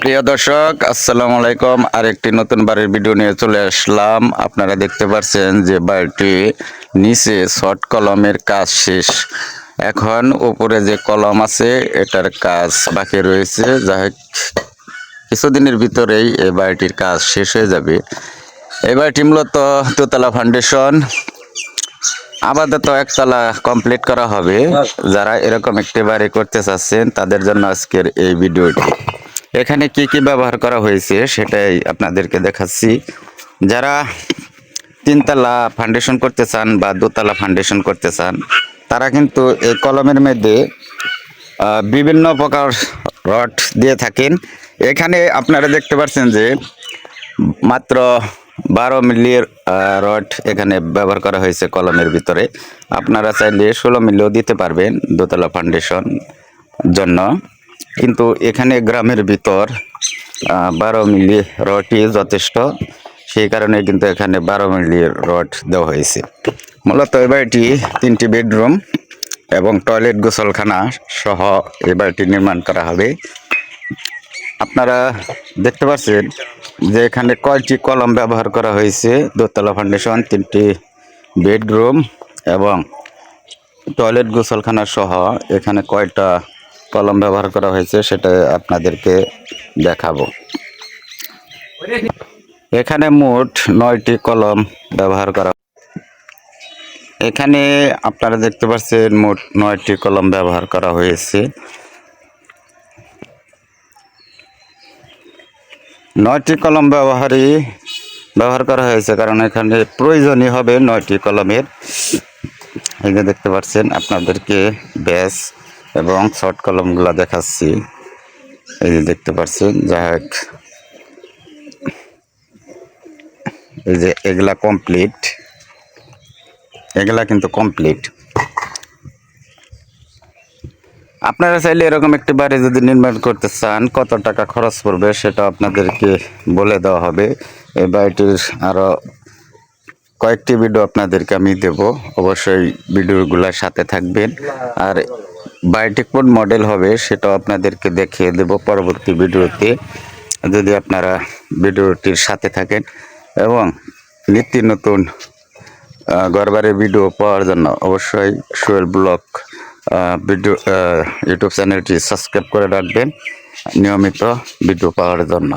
প্রিয় দর্শক, আসসালামু আলাইকুম। আরেকটি নতুন বাড়ির ভিডিও নিয়ে চলে আসলাম। আপনারা দেখতে পাচ্ছেন যে বাড়িটি নিচে শর্ট কলমের কাজ শেষ। এখন উপরে যে কলম আছে, এটার কাজ বাকি রয়েছে। যা কিছুদিনের ভিতরেই এই বাড়িটির কাজ শেষ হয়ে যাবে। এই বাড়িটি মূলত দোতলা ফাউন্ডেশন আপাতত একতলা কমপ্লিট করা হবে। যারা এরকম একটি বাড়ি করতে চাচ্ছেন, তাদের জন্য আজকের এই ভিডিওটি এখানে কি কি ব্যবহার করা হয়েছে সেটাই আপনাদেরকে দেখাচ্ছি। যারা তিনতলা ফাউন্ডেশন করতে চান বা দোতলা ফাউন্ডেশন করতে চান, তারা কিন্তু এই কলমের মধ্যে বিভিন্ন প্রকার রড দিয়ে থাকেন। এখানে আপনারা দেখতে পাচ্ছেন যে মাত্র বারো মিলির রড এখানে ব্যবহার করা হয়েছে কলমের ভিতরে। আপনারা চাইলে ষোলো মিলিও দিতে পারবেন দোতলা ফাউন্ডেশন জন্য। কিন্তু এখানে গ্রামের ভিতর বারো মিলি রডই যথেষ্ট। সেই কারণে কিন্তু এখানে বারো মিলি রড দেওয়া হয়েছে। মূলত এই বাড়িটি তিনটি বেডরুম এবং টয়লেট গোসলখানা সহ এই বাড়িটি নির্মাণ করা হবে। আপনারা দেখতে পাচ্ছেন যে এখানে কয়টি কলম ব্যবহার করা হয়েছে। দোতলা ফাউন্ডেশন, তিনটি বেডরুম এবং টয়লেট গোসলখানা সহ এখানে কয়টা কলম ব্যবহার করা হয়েছে, সেটা আপনাদেরকে দেখাবো। এখানে মোট নয়টি কলম ব্যবহার করা এখানে আপনারা দেখতে পাচ্ছেন মোট নয়টি কলম ব্যবহার করা হয়েছে। নয়টি কলম ব্যবহারই ব্যবহার করা হয়েছে, কারণ এখানে প্রয়োজনই হবে নয়টি কলমের। এই যে দেখতে পাচ্ছেন, আপনাদেরকে ব্যাস এবং শর্ট কলমগুলো দেখাচ্ছি। এই যে দেখতে পাচ্ছেন যাই হোক। এই যে এগুলা কমপ্লিট এগুলা কিন্তু কমপ্লিট আপনারা চাইলে এরকম একটি বাড়ি যদি নির্মাণ করতে চান, কত টাকা খরচ পড়বে সেটা আপনাদেরকে বলে দেওয়া হবে। এই বাড়িটির আরও কয়েকটি ভিডিও আপনাদেরকে আমি দেব। অবশ্যই ভিডিওগুলোর সাথে থাকবেন। আর বাড়িটি কোন মডেল হবে সেটাও আপনাদেরকে দেখিয়ে দেব পরবর্তী ভিডিওতে। যদি আপনারা ভিডিওটির সাথে থাকেন এবং নিত্য নতুন ঘরবাড়ির ভিডিও পাওয়ার জন্য অবশ্যই সোয়েল আহ, ভিডিও ইউটিউব চ্যানেলটি সাবস্ক্রাইব করে রাখবেন নিয়মিত ভিডিও পাওয়ার জন্য।